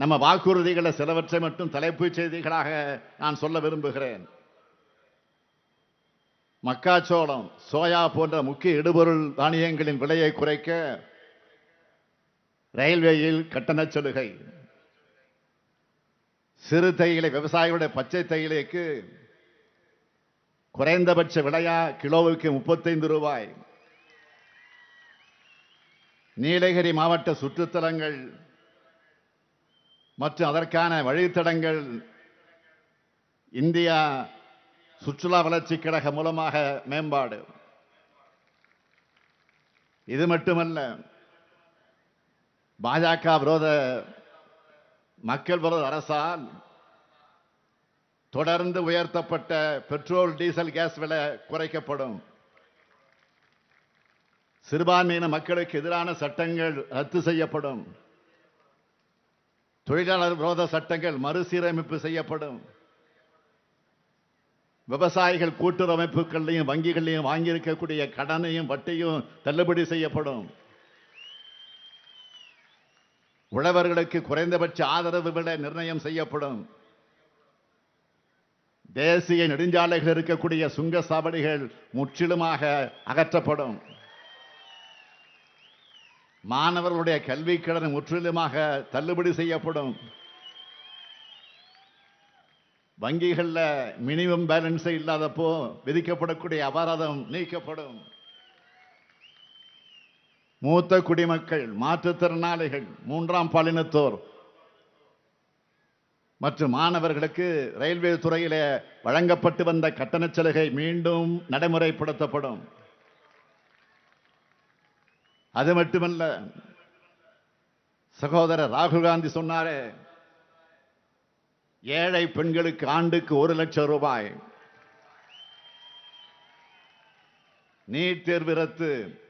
நம்ம வாக்குறுதிகளை சிலவற்றை மட்டும் தலைப்புச் செய்திகளாக நான் சொல்ல விரும்புகிறேன். மக்காச்சோளம் சோயா போன்ற முக்கிய இடுபொருள் தானியங்களின் விலையை குறைக்க ரயில்வேயில் கட்டணச் சலுகை. சிறு தேயிலை விவசாயிகளுடைய பச்சை தேயிலைக்கு குறைந்தபட்ச விலையா கிலோவுக்கு முப்பத்தைந்து ரூபாய். நீலகிரி மாவட்ட சுற்றுத்தலங்கள் மற்றும் அதற்கான வழித்தடங்கள் இந்தியா சுற்றுலா வளர்ச்சி கழக மூலமாக மேம்பாடு. இது மட்டுமல்ல பாஜக விரோத மக்கள் விரோத அரசால் தொடர்ந்து உயர்த்தப்பட்ட பெட்ரோல் டீசல் கேஸ் விலை குறைக்கப்படும். சிறுபான்மையின மக்களுக்கு எதிரான சட்டங்கள் ரத்து செய்யப்படும். தொழிலாளர் விரோத சட்டங்கள் மறுசீரமைப்பு செய்யப்படும். விவசாயிகள் கூட்டுறமைப்புகளையும் வங்கிகளையும் வாங்கியிருக்கக்கூடிய கடனையும் வட்டியும் தள்ளுபடி செய்யப்படும். உழவர்களுக்கு குறைந்தபட்ச ஆதரவு விலை நிர்ணயம் செய்யப்படும். தேசிய நெடுஞ்சாலைகள் இருக்கக்கூடிய சுங்க சாவடிகள் முற்றிலுமாக அகற்றப்படும். மாணவர்களுடைய கல்வி கடன் முற்றிலுமாக தள்ளுபடி செய்யப்படும். வங்கிகளில் மினிமம் பேலன்ஸே இல்லாதப்போ விதிக்கப்படக்கூடிய அபராதம் நீக்கப்படும். மூத்த குடிமக்கள் மாற்றுத்திறனாளிகள் மூன்றாம் பாலினத்தோர் மற்றும் மாணவர்களுக்கு ரயில்வே துறையில் வழங்கப்பட்டு வந்த கட்டணச் சலுகை மீண்டும் நடைமுறைப்படுத்தப்படும். அது மட்டுமல்ல சகோதரர் ராகுல் காந்தி சொன்னாரே ஏழை பெண்களுக்கு ஆண்டுக்கு ஒரு லட்சம் ரூபாய். நீட் தேர்வு ரத்து.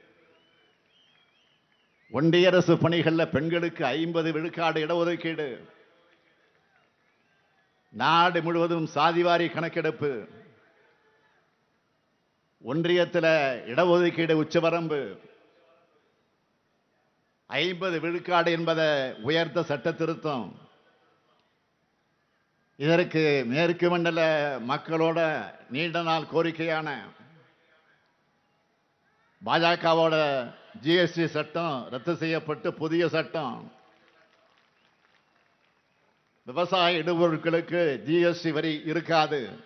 ஒன்றிய அரசு பெண்களுக்கு ஐம்பது விழுக்காடு இடஒதுக்கீடு. நாடு முழுவதும் சாதிவாரி கணக்கெடுப்பு. ஒன்றியத்தில் இடஒதுக்கீடு உச்சவரம்பு. ஐம்பது விழுக்காடு என்பதை உயர்த்த சட்ட திருத்தம். இதற்கு மேற்கு மண்டல மக்களோட நீண்ட நாள் கோரிக்கையான பாஜகவோட ஜிஎஸ்டி சட்டம் ரத்து செய்யப்பட்டு புதிய சட்டம். விவசாய இடுபொருட்களுக்கு ஜிஎஸ்டி வரி இருக்காது.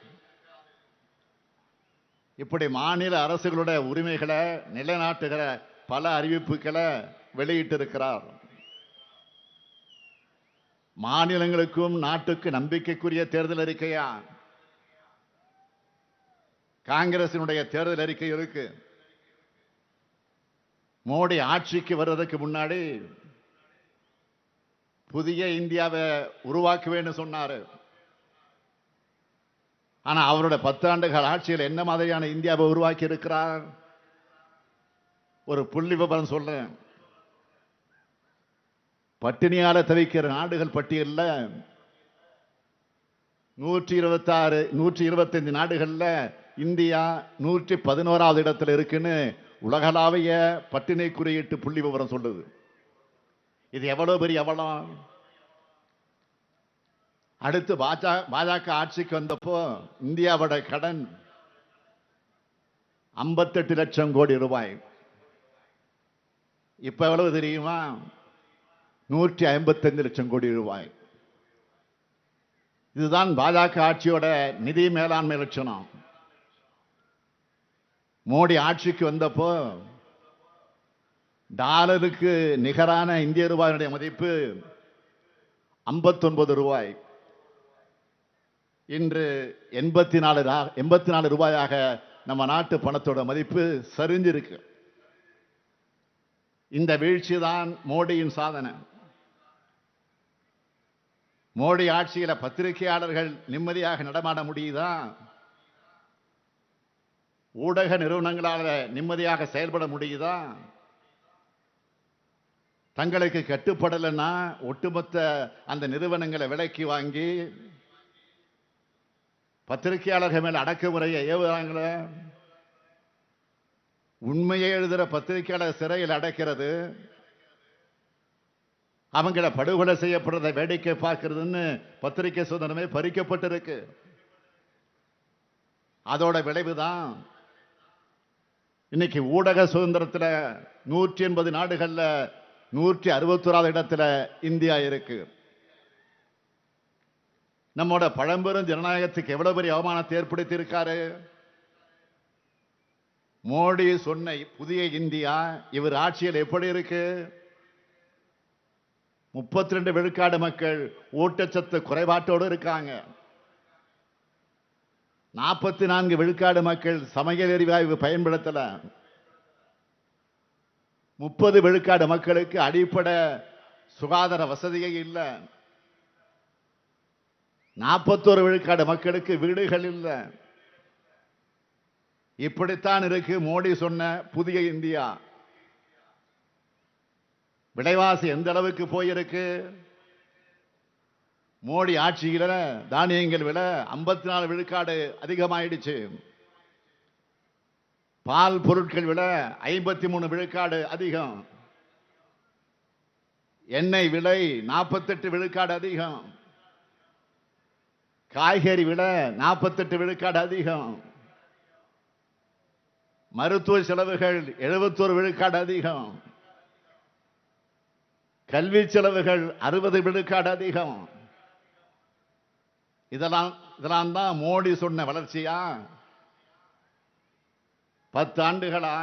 இப்படி மாநில அரசுகளுடைய உரிமைகளை நிலைநாட்டுகிற பல அறிவிப்புகளை வெளியிட்டிருக்கிறார். மாநிலங்களுக்கும் நாட்டுக்கு நம்பிக்கைக்குரிய தேர்தல் அறிக்கையா? காங்கிரசினுடைய தேர்தல் அறிக்கை இருக்கு. மோடி ஆட்சிக்கு வர்றதுக்கு முன்னாடி புதிய இந்தியாவை உருவாக்குவேன்னு சொன்னாரு. ஆனா அவருடைய பத்தாண்டுகள் ஆட்சியில் என்ன மாதிரியான இந்தியாவை உருவாக்கி இருக்கிறார் ஒரு புள்ளி விபரம் சொல்றேன். பட்டினியால தவிக்கிற நாடுகள் பட்டியலில் நூற்றி இருபத்தாறு நூற்றி இருபத்தஞ்சு நாடுகளில் இந்தியா நூற்றி பதினோராவது இடத்துல இருக்குன்னு உலகளாவிய பட்டினி குறியீட்டு புள்ளி விவரம் சொல்லுது. இது எவ்வளவு பெரிய அவலம்? அடுத்து பாஜக பாஜக ஆட்சிக்கு வந்தப்போ இந்தியாவோட கடன் ஐம்பத்தெட்டு லட்சம் கோடி ரூபாய். இப்போ எவ்வளவு தெரியுமா? நூற்றி ஐம்பத்தஞ்சு லட்சம் கோடி ரூபாய். இதுதான் பாஜக ஆட்சியோட நிதி மேலாண்மை லட்சணம். மோடி ஆட்சிக்கு வந்தப்போ டாலருக்கு நிகரான இந்திய ரூபாயினுடைய மதிப்பு 59 ரூபாய். இன்று எண்பத்தி நாலு எண்பத்தி நாலு ரூபாயாக நம்ம நாட்டு பணத்தோட மதிப்பு சரிஞ்சிருக்கு. இந்த வீழ்ச்சி தான் மோடியின் சாதனை. மோடி ஆட்சியில் பத்திரிகையாளர்கள் நிம்மதியாக நடமாட முடியுதா? ஊடக நிறுவனங்களால் நிம்மதியாக செயல்பட முடியுதா? தங்களுக்கு கட்டுப்படலைன்னா ஒட்டுமொத்த அந்த நிறுவனங்களை விலைக்கு வாங்கி பத்திரிகையாளர்கள் மேல் அடக்குமுறையை ஏவுறாங்களே? உண்மையை எழுதுகிற பத்திரிகையாளர் சிறையில் அடைக்கிறது. அவங்கள படுகொலை செய்யப்படுறதை வேடிக்கை பார்க்கறதுன்னு பத்திரிகை சுதந்திரமே பறிக்கப்பட்டிருக்கு. அதோட விளைவுதான் இன்னைக்கு ஊடக சுதந்திரத்தில் நூற்றி எண்பது நாடுகளில் நூற்றி அறுபத்தோராவது இடத்துல இந்தியா இருக்கு. நம்மோட பழம்பெரும் ஜனநாயகத்துக்கு எவ்வளவு பெரிய அவமானத்தை ஏற்படுத்தி இருக்காரு மோடி சொன்ன புதிய இந்தியா இவர் ஆட்சியில் எப்படி இருக்கு? முப்பத்தி ரெண்டு விழுக்காடு மக்கள் ஊட்டச்சத்து குறைபாட்டோடு இருக்காங்க. நாற்பத்தி நான்கு விழுக்காடு மக்கள் சமையல் எரிவாயு பயன்படுத்தல. முப்பது விழுக்காடு மக்களுக்கு அடிப்படை சுகாதார வசதியே இல்லை. நாற்பத்தோரு விழுக்காடு மக்களுக்கு வீடுகள் இல்லை. இப்படித்தான் இருக்கு மோடி சொன்ன புதிய இந்தியா. விலைவாசி எந்த அளவுக்கு போயிருக்கு? மோடி ஆட்சியில் தானியங்கள் விலை ஐம்பத்தி நாலு விழுக்காடு அதிகமாயிடுச்சு. பால் பொருட்கள் விலை ஐம்பத்தி மூணு விழுக்காடு அதிகம். எண்ணெய் விலை நாற்பத்தெட்டு விழுக்காடு அதிகம். காய்கறி விலை நாற்பத்தெட்டு விழுக்காடு அதிகம். மருத்துவ செலவுகள் எழுபத்தோரு விழுக்காடு அதிகம். கல்வி செலவுகள் அறுபது விழுக்காடு அதிகம். இதெல்லாம் இதெல்லாம் தான் மோடி சொன்ன வளர்ச்சியா? பத்து ஆண்டுகளா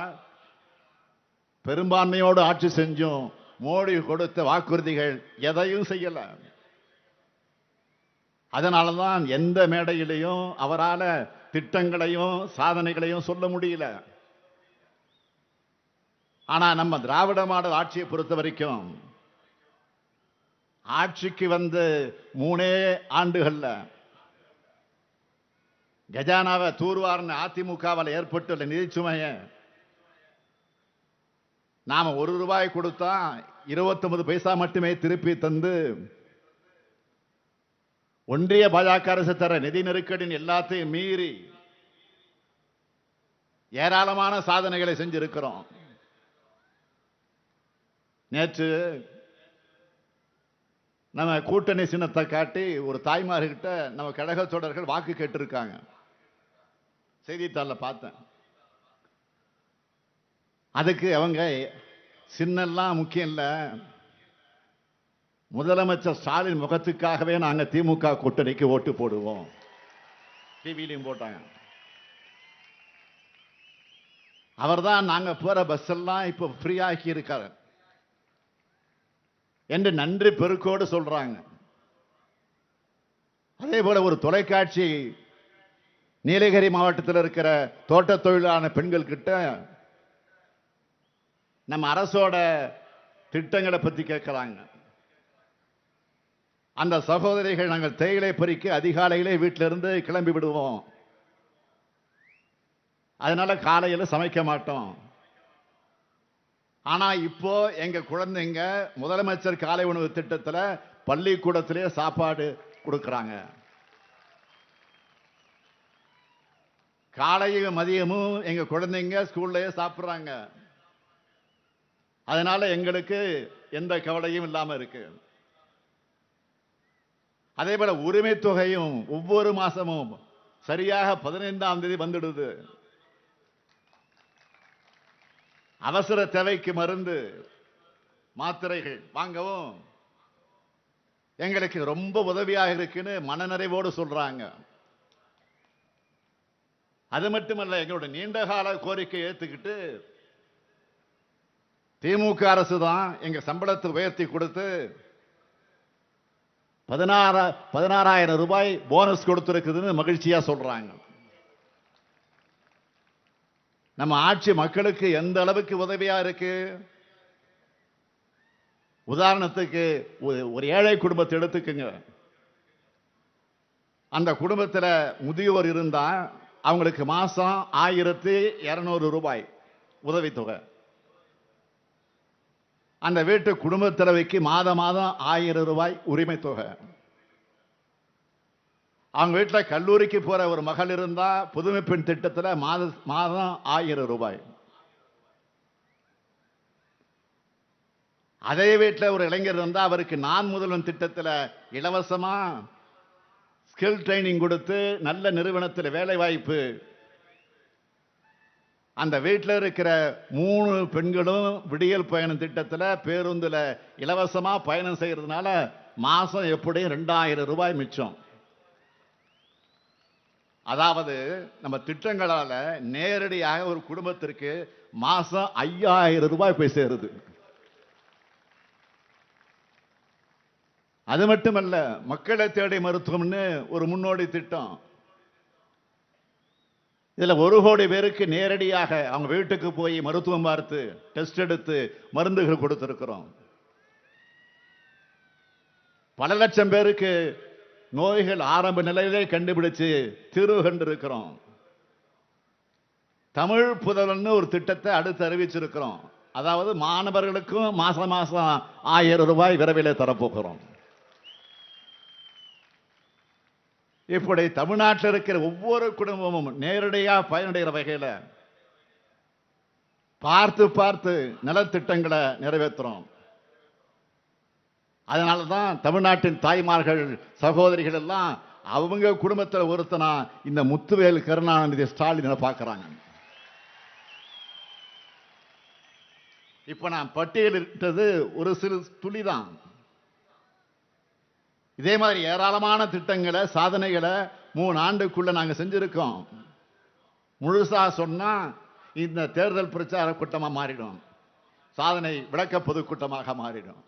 பெரும்பான்மையோடு ஆட்சி செஞ்சும் மோடி கொடுத்த வாக்குறுதிகள் எதையும் செய்யல. அதனால தான் எந்த மேடையிலையும் அவரால திட்டங்களையும் சாதனைகளையும் சொல்ல முடியல. ஆனா நம்ம திராவிட மாடல் ஆட்சியை பொறுத்த வரைக்கும் ஆட்சிக்கு வந்து மூணே ஆண்டுகள்ல கஜானாவை தூர்வார்னு அதிமுகவில் ஏற்பட்டுள்ள நிதிச்சுமைய நாம ஒரு ரூபாய் கொடுத்தா இருபத்தொன்பது பைசா மட்டுமே திருப்பி தந்து ஒன்றிய பாஜக அரசு தர நிதி நெருக்கடியின் எல்லாத்தையும் மீறி ஏராளமான சாதனைகளை செஞ்சிருக்கிறோம். நேற்று நம்ம கூட்டணி சின்னத்தை காட்டி ஒரு தாய்மார்கிட்ட நம்ம கழக தொடர்கள் வாக்கு கேட்டிருக்காங்க. செய்தித்தாளில் பார்த்தேன். அதுக்கு அவங்க சின்னெல்லாம் முக்கியம் இல்லை. முதலமைச்சர் ஸ்டாலின் முகத்துக்காகவே நாங்கள் திமுக கூட்டணிக்கு ஓட்டு போடுவோம். டிவிலையும் போட்டாங்க. அவர்தான் நாங்கள் போகிற பஸ் எல்லாம் இப்போ ஃப்ரீயாக்கி இருக்கார் இருக்காரு. என்று நன்றி பெருக்கோடு சொல்றாங்க. அதே போல ஒரு தொலைக்காட்சி நீலகிரி மாவட்டத்தில் இருக்கிற தோட்ட தொழிலான பெண்கள் கிட்ட நம்ம அரசோட திட்டங்களை பத்தி கேட்கிறாங்க. அந்த சகோதரிகள் நாங்கள் தேயிலை பறிக்க அதிகாலையிலே வீட்டிலிருந்து கிளம்பி விடுவோம். அதனால காலையில் சமைக்க மாட்டோம். ஆனா இப்போ எங்க குழந்தைங்க முதலமைச்சர் காலை உணவு திட்டத்தில் பள்ளிக்கூடத்திலே சாப்பாடு கொடுக்குறாங்க. காலையும் மதியமும் எங்க குழந்தைங்க ஸ்கூல்லையே சாப்பிட்றாங்க. அதனால எங்களுக்கு எந்த கவலையும் இல்லாமல் இருக்கு. அதே போல உரிமை தொகையும் ஒவ்வொரு மாசமும் சரியாக பதினைந்தாம் தேதி வந்துடுது. அவசர தேவைக்கு மருந்து மாத்திரைகள். வாங்கவும். எங்களுக்கு ரொம்ப உதவியாக இருக்குன்னு மனநிறைவோடு சொல்றாங்க. அது மட்டுமல்ல எங்களோட நீண்ட கால கோரிக்கை ஏற்றுக்கிட்டு திமுக அரசு தான் எங்க சம்பளத்தை உயர்த்தி கொடுத்து பதினாறு பதினாறாயிரம் ரூபாய் போனஸ் கொடுத்துருக்குதுன்னு மகிழ்ச்சியா சொல்றாங்க. நம்ம ஆட்சி மக்களுக்கு எந்த அளவுக்கு உதவியா இருக்கு? உதாரணத்துக்கு ஒரு- ஒரு ஏழை குடும்பத்தை எடுத்துக்கோங்க. அந்த குடும்பத்தில் முதியோர் இருந்தால் அவங்களுக்கு மாசம் ஆயிரத்தி இரநூறு ரூபாய் உதவித்தொகை. அந்த வீட்டு குடும்ப தலைவிக்கு மாதம் மாதம் ஆயிரம் ரூபாய் உரிமை தொகை அவங்க வீட்டில் கல்லூரிக்கு போகிற ஒரு மகள் இருந்தால் புதுமை பெண் திட்டத்தில் மாத மாதம் ஆயிரம் ரூபாய். அதே வீட்டில் ஒரு இளைஞர் இருந்தால் அவருக்கு நான் முதல்வன் திட்டத்தில் இலவசமாக ஸ்கில் ட்ரைனிங் கொடுத்து நல்ல நிறுவனத்தில் வேலை வாய்ப்பு அந்த வீட்டில் இருக்கிற மூணு பெண்களும் விடியல் பயணம் திட்டத்தில் பேருந்தில் இலவசமாக பயணம் செய்கிறதுனால மாதம் எப்படியும் ரெண்டாயிரம் ரூபாய் மிச்சம். அதாவது நம்ம திட்டங்களால் நேரடியாக ஒரு குடும்பத்திற்கு மாதம் ஐயாயிரம் ரூபாய் போய் சேருது. அது மட்டுமல்ல மக்களை தேடி மருத்துவம்னு ஒரு முன்னோடி திட்டம். இதில் ஒரு கோடி பேருக்கு நேரடியாக அவங்க வீட்டுக்கு போய் மருத்துவம் பார்த்து டெஸ்ட் எடுத்து மருந்துகள் கொடுத்துருக்குறோம். பல லட்சம் பேருக்கு நோய்கள் ஆரம்ப நிலையிலே கண்டுபிடிச்சு தீர்வு கண்டிருக்கிறோம் தமிழ் புதல்வன் ஒரு திட்டத்தை அடுத்து அறிவிச்சிருக்கிறோம். அதாவது மாணவர்களுக்கும் மாசம் மாசம் ஆயிரம் ரூபாய் விரைவில் தரப்போகிறோம். இப்படி தமிழ்நாட்டில் இருக்கிற ஒவ்வொரு குடும்பமும் நேரடியாக பயனடைகிற வகையில் பார்த்து பார்த்து நலத்திட்டங்களை நிறைவேற்றுறோம். அதனால தான் தமிழ்நாட்டின் தாய்மார்கள் சகோதரிகள் எல்லாம் அவங்க குடும்பத்தில் ஒருத்தனா இந்த முத்துவேல் கருணாநிதி ஸ்டாலினை பார்க்குறாங்க. இப்போ நான் பட்டியலிட்டது ஒரு சிறு துளி தான் இதே மாதிரி ஏராளமான திட்டங்களை சாதனைகளை மூணு ஆண்டுக்குள்ள நாங்கள் செஞ்சுருக்கோம். முழுசாக சொன்னால் இந்த தேர்தல் பிரச்சார கூட்டமாக மாறிடும். சாதனை விளக்க பொதுக்கூட்டமாக மாறிடும்.